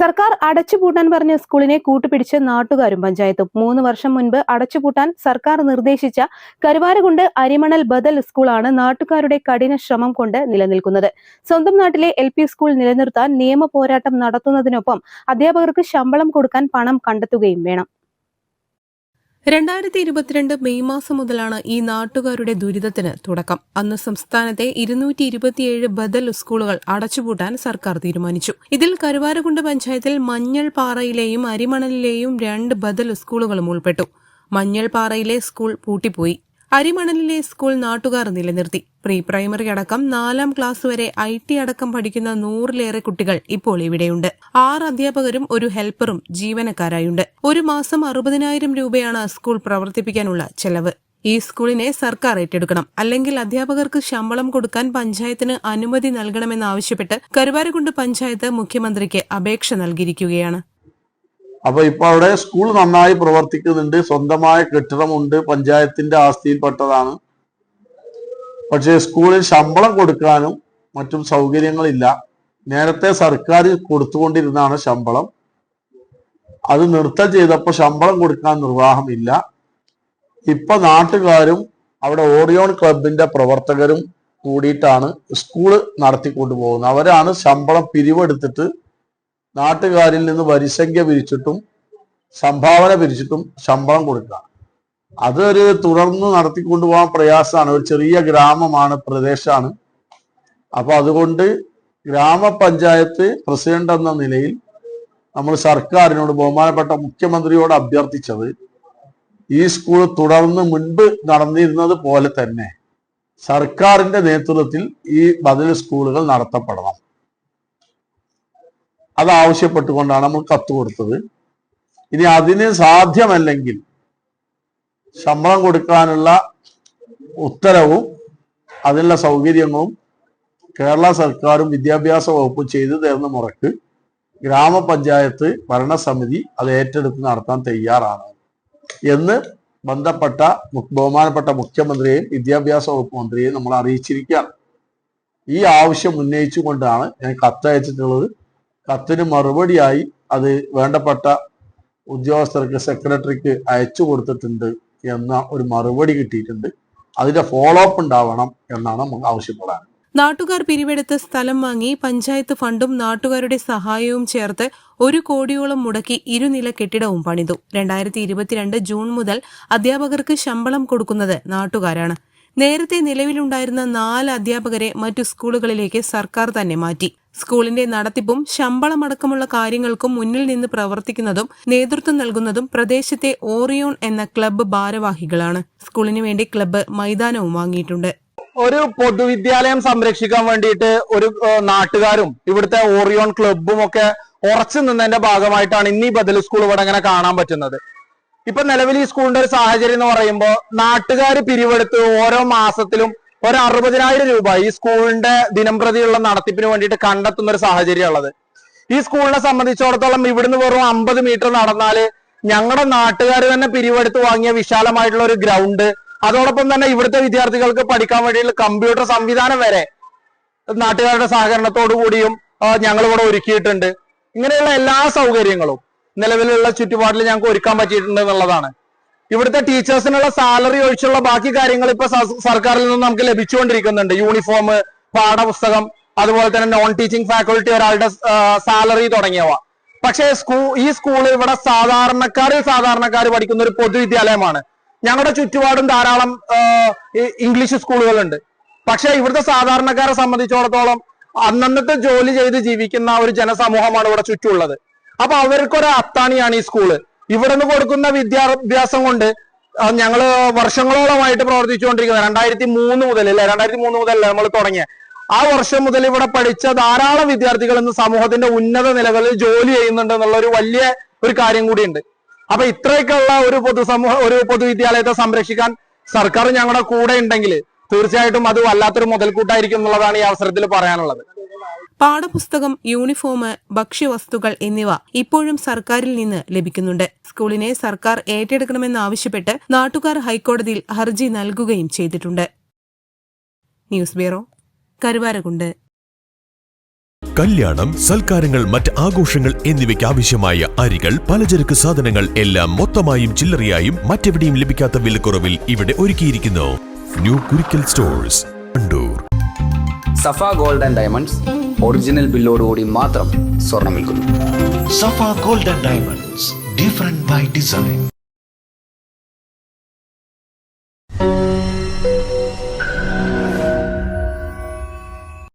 സർക്കാർ അടച്ചുപൂട്ടാൻ പറഞ്ഞ സ്കൂളിനെ കൂട്ടുപിടിച്ച് നാട്ടുകാരും പഞ്ചായത്തും മൂന്ന് വർഷം മുൻപ് അടച്ചുപൂട്ടാൻ സർക്കാർ നിർദ്ദേശിച്ച കരുവാരകുണ്ട് അരിമണൽ ബദൽ സ്കൂളാണ് നാട്ടുകാരുടെ കഠിന ശ്രമം കൊണ്ട് നിലനിൽക്കുന്നത്. സ്വന്തം നാട്ടിലെ എൽ സ്കൂൾ നിലനിർത്താൻ നിയമ പോരാട്ടം നടത്തുന്നതിനൊപ്പം അധ്യാപകർക്ക് ശമ്പളം കൊടുക്കാൻ പണം കണ്ടെത്തുകയും വേണം. രണ്ടായിരത്തി ഇരുപത്തിരണ്ട് മെയ് മാസം മുതലാണ് ഈ നാട്ടുകാരുടെ ദുരിതത്തിന് തുടക്കം. അന്ന് സംസ്ഥാനത്തെ ഇരുന്നൂറ്റി ഇരുപത്തിയേഴ് ബദൽ സ്കൂളുകൾ അടച്ചുപൂട്ടാൻ സർക്കാർ തീരുമാനിച്ചു. ഇതിൽ കരുവാരകുണ്ട് പഞ്ചായത്തിൽ മഞ്ഞൾപാറയിലെയും അരിമണലിലെയും രണ്ട് ബദൽ സ്കൂളുകളും ഉൾപ്പെട്ടു. മഞ്ഞൾപാറയിലെ സ്കൂൾ പൂട്ടിപ്പോയി. അരിമണലിലെ സ്കൂൾ നാട്ടുകാർ നിലനിർത്തി. പ്രീ പ്രൈമറി അടക്കം നാലാം ക്ലാസ് വരെ ഐ ടി അടക്കം പഠിക്കുന്ന നൂറിലേറെ കുട്ടികൾ ഇപ്പോൾ ഇവിടെയുണ്ട്. ആറ് അധ്യാപകരും ഒരു ഹെൽപ്പറും ജീവനക്കാരായുണ്ട്. ഒരു മാസം അറുപതിനായിരം രൂപയാണ് സ്കൂൾ പ്രവർത്തിപ്പിക്കാനുള്ള ചെലവ്. ഈ സ്കൂളിനെ സർക്കാർ ഏറ്റെടുക്കണം. അല്ലെങ്കിൽ അധ്യാപകർക്ക് ശമ്പളം കൊടുക്കാൻ പഞ്ചായത്തിന് അനുമതി നൽകണമെന്നാവശ്യപ്പെട്ട് കരുവാരക്കുണ്ട് പഞ്ചായത്ത് മുഖ്യമന്ത്രിക്ക് അപേക്ഷ നൽകിയിരിക്കുകയാണ്. അപ്പൊ ഇപ്പൊ അവിടെ സ്കൂൾ നന്നായി പ്രവർത്തിക്കുന്നുണ്ട്. സ്വന്തമായ കെട്ടിടമുണ്ട്. പഞ്ചായത്തിന്റെ ആസ്തിയിൽപ്പെട്ടതാണ്. പക്ഷേ സ്കൂളിൽ ശമ്പളം കൊടുക്കാനും മറ്റും സൗകര്യങ്ങളില്ല. നേരത്തെ സർക്കാർ കൊടുത്തുകൊണ്ടിരുന്നതാണ് ശമ്പളം. അത് നിർത്തം ചെയ്തപ്പോൾ ശമ്പളം കൊടുക്കാൻ നിർവാഹമില്ല. ഇപ്പൊ നാട്ടുകാരും അവിടെ ഓറിയോൺ ക്ലബിന്റെ പ്രവർത്തകരും കൂടിയിട്ടാണ് സ്കൂൾ നടത്തിക്കൊണ്ടു പോകുന്നത് അവരാണ് ശമ്പളം പിരിവെടുത്തിട്ട് നാട്ടുകാരിൽ നിന്ന് വരിസംഖ്യ പിരിച്ചിട്ടും സംഭാവന പിരിച്ചിട്ടും ശമ്പളം കൊടുക്കുക. അതൊരു തുടർന്ന് നടത്തിക്കൊണ്ടുപോകാൻ പ്രയാസമാണ്. ഒരു ചെറിയ ഗ്രാമമാണ് പ്രദേശമാണ് അപ്പൊ അതുകൊണ്ട് ഗ്രാമപഞ്ചായത്ത് പ്രസിഡന്റ് എന്ന നിലയിൽ നമ്മൾ സർക്കാരിനോട് ബഹുമാനപ്പെട്ട മുഖ്യമന്ത്രിയോട് അഭ്യർത്ഥിച്ചത് ഈ സ്കൂൾ തുടർന്ന് മുൻപ് നടന്നിരുന്നത് പോലെ തന്നെ സർക്കാരിന്റെ നേതൃത്വത്തിൽ ഈ ബദൽ സ്കൂളുകൾ നടത്തപ്പെടണം. അത് ആവശ്യപ്പെട്ടുകൊണ്ടാണ് നമ്മൾ കത്ത് കൊടുത്തത്. ഇനി അതിന് സാധ്യമല്ലെങ്കിൽ ശമ്പളം കൊടുക്കാനുള്ള ഉത്തരവും അതിനുള്ള സൗകര്യങ്ങളും കേരള സർക്കാരും വിദ്യാഭ്യാസ വകുപ്പും ചെയ്തു തരുന്ന മുറക്ക് ഗ്രാമപഞ്ചായത്ത് ഭരണസമിതി അത് ഏറ്റെടുത്ത് നടത്താൻ തയ്യാറാണ് എന്ന് ബന്ധപ്പെട്ട ബഹുമാനപ്പെട്ട മുഖ്യമന്ത്രിയെയും വിദ്യാഭ്യാസ വകുപ്പ് മന്ത്രിയെയും നമ്മൾ അറിയിച്ചിരിക്കുകയാണ്. ഈ ആവശ്യം ഉന്നയിച്ചുകൊണ്ടാണ് ഞാൻ കത്തയച്ചിട്ടുള്ളത്. കത്തിന് മറുപടിയായി അത് വേണ്ടപ്പെട്ട ഉദ്യോഗസ്ഥർക്ക് സെക്രട്ടറിക്ക് അയച്ചു കൊടുത്തിട്ടുണ്ട് എന്ന ഒരു മറുപടി കിട്ടിയിട്ടുണ്ട്. അതിന്റെ ഫോളോ അപ്പ് ഉണ്ടാവണം എന്നാണ് നമുക്ക് ആവശ്യപ്പെടാൻ. നാട്ടുകാർ പിരിവെടുത്ത് സ്ഥലം വാങ്ങി പഞ്ചായത്ത് ഫണ്ടും നാട്ടുകാരുടെ സഹായവും ചേർത്ത് ഒരു കോടിയോളം മുടക്കി ഇരുനില കെട്ടിടവും പണിതു. രണ്ടായിരത്തി ഇരുപത്തിരണ്ട് ജൂൺ മുതൽ അധ്യാപകർക്ക് ശമ്പളം കൊടുക്കുന്നത് നാട്ടുകാരാണ്. നേരത്തെ നിലവിലുണ്ടായിരുന്ന നാല് അധ്യാപകരെ മറ്റു സ്കൂളുകളിലേക്ക് സർക്കാർ തന്നെ മാറ്റി. സ്കൂളിന്റെ നടത്തിപ്പും ശമ്പളമടക്കമുള്ള കാര്യങ്ങൾക്കും മുന്നിൽ നിന്ന് പ്രവർത്തിക്കുന്നതും നേതൃത്വം നൽകുന്നതും പ്രദേശത്തെ ഓറിയോൺ എന്ന ക്ലബ്ബ് ഭാരവാഹികളാണ്. സ്കൂളിന് വേണ്ടി ക്ലബ്ബ് മൈതാനവും വാങ്ങിയിട്ടുണ്ട്. ഒരു പൊതുവിദ്യാലയം സംരക്ഷിക്കാൻ വേണ്ടിയിട്ട് ഒരു നാട്ടുകാരും ഇവിടുത്തെ ഓറിയോൺ ക്ലബ്ബും ഒക്കെ ഉറച്ചു നിന്നതിന്റെ ഭാഗമായിട്ടാണ് ഇന്ന് ബദൽ സ്കൂൾ ഇവിടെ അങ്ങനെ കാണാൻ പറ്റുന്നത്. ഇപ്പൊ നിലവിൽ ഈ സ്കൂളിന്റെ ഒരു സാഹചര്യം എന്ന് പറയുമ്പോൾ നാട്ടുകാർ പിരിവെടുത്ത് ഓരോ മാസത്തിലും ഒരു അറുപതിനായിരം രൂപ ഈ സ്കൂളിന്റെ ദിനം പ്രതിയുള്ള നടത്തിപ്പിന് വേണ്ടിയിട്ട് കണ്ടെത്തുന്ന ഒരു സാഹചര്യമുള്ളത് ഈ സ്കൂളിനെ സംബന്ധിച്ചിടത്തോളം ഇവിടുന്ന് വെറും അമ്പത് മീറ്റർ നടന്നാൽ ഞങ്ങളുടെ നാട്ടുകാർ തന്നെ പിരിവെടുത്ത് വാങ്ങിയ വിശാലമായിട്ടുള്ള ഒരു ഗ്രൗണ്ട്. അതോടൊപ്പം തന്നെ ഇവിടുത്തെ വിദ്യാർത്ഥികൾക്ക് പഠിക്കാൻ വേണ്ടിയുള്ള കമ്പ്യൂട്ടർ സംവിധാനം വരെ നാട്ടുകാരുടെ സഹകരണത്തോടു കൂടിയും ഞങ്ങൾ ഇവിടെ ഒരുക്കിയിട്ടുണ്ട്. ഇങ്ങനെയുള്ള എല്ലാ സൗകര്യങ്ങളും നിലവിലുള്ള ചുറ്റുപാടിൽ ഞങ്ങൾക്ക് ഒരുക്കാൻ പറ്റിയിട്ടുണ്ട് എന്നുള്ളതാണ്. ഇവിടുത്തെ ടീച്ചേഴ്സിനുള്ള സാലറി ഒഴിച്ചുള്ള ബാക്കി കാര്യങ്ങൾ ഇപ്പൊ സർക്കാരിൽ നിന്ന് നമുക്ക് ലഭിച്ചുകൊണ്ടിരിക്കുന്നുണ്ട്. യൂണിഫോം പാഠപുസ്തകം അതുപോലെ തന്നെ നോൺ ടീച്ചിങ് ഫാക്കൾട്ടി ഒരാളുടെ സാലറി തുടങ്ങിയവ. പക്ഷേ സ്കൂ ഈ സ്കൂൾ ഇവിടെ സാധാരണക്കാരിൽ സാധാരണക്കാർ പഠിക്കുന്ന ഒരു പൊതുവിദ്യാലയമാണ് ഞങ്ങളുടെ ചുറ്റുപാടും ധാരാളം ഇംഗ്ലീഷ് സ്കൂളുകളുണ്ട്. പക്ഷേ ഇവിടുത്തെ സാധാരണക്കാരെ സംബന്ധിച്ചിടത്തോളം അന്നന്നത്തെ ജോലി ചെയ്ത് ജീവിക്കുന്ന ഒരു ജനസമൂഹമാണ് ഇവിടെ ചുറ്റുമുള്ളത്. അപ്പൊ അവർക്കൊരു അത്താണിയാണ് ഈ സ്കൂൾ. ഇവിടെ നിന്ന് കൊടുക്കുന്ന വിദ്യാഭ്യാസം കൊണ്ട് ഞങ്ങൾ വർഷങ്ങളോളമായിട്ട് പ്രവർത്തിച്ചുകൊണ്ടിരിക്കുന്നത് രണ്ടായിരത്തി മൂന്ന് മുതൽ അല്ലെ? രണ്ടായിരത്തി മൂന്ന് മുതലല്ലേ നമ്മൾ തുടങ്ങിയ. ആ വർഷം മുതൽ ഇവിടെ പഠിച്ച ധാരാളം വിദ്യാർത്ഥികൾ ഇന്ന് സമൂഹത്തിന്റെ ഉന്നത നിലകളിൽ ജോലി ചെയ്യുന്നുണ്ട് എന്നുള്ള ഒരു വലിയ ഒരു കാര്യം കൂടിയുണ്ട്. അപ്പൊ ഇത്രയൊക്കെയുള്ള ഒരു പൊതുസമൂഹ ഒരു പൊതുവിദ്യാലയത്തെ സംരക്ഷിക്കാൻ സർക്കാർ ഞങ്ങളുടെ കൂടെ ഉണ്ടെങ്കിൽ തീർച്ചയായിട്ടും അത് വല്ലാത്തൊരു മുതൽക്കൂട്ടായിരിക്കും എന്നുള്ളതാണ് ഈ അവസരത്തിൽ പറയാനുള്ളത്. പാഠപുസ്തകം യൂണിഫോം ഭക്ഷ്യവസ്തുക്കൾ എന്നിവ ഇപ്പോഴും സർക്കാരിൽ നിന്ന് ലഭിക്കുന്നുണ്ട്. സ്കൂളിനെ സർക്കാർ ഏറ്റെടുക്കണമെന്നാവശ്യപ്പെട്ട് നാട്ടുകാർ ഹൈക്കോടതിയിൽ ഹർജി നൽകുകയും ചെയ്തിട്ടുണ്ട്. News bureau Karuvarakundu. കല്യാണം സൽക്കാരങ്ങൾ മറ്റ് ആഘോഷങ്ങൾ എന്നിവയ്ക്ക് ആവശ്യമായ അരികൾ പലചരക്ക് സാധനങ്ങൾ എല്ലാം മൊത്തമായും ചില്ലറയായും മറ്റെവിടെയും ലഭിക്കാത്ത വിലക്കുറവിൽ ഇവിടെ ഒരുക്കിയിരിക്കുന്നു. New Kurikkal stores Kandoor Safa gold and diamonds original ബില്ലോടുകൂടി മാത്രം സ്വർണം വിൽക്കുന്നു. Safa golden diamonds different by design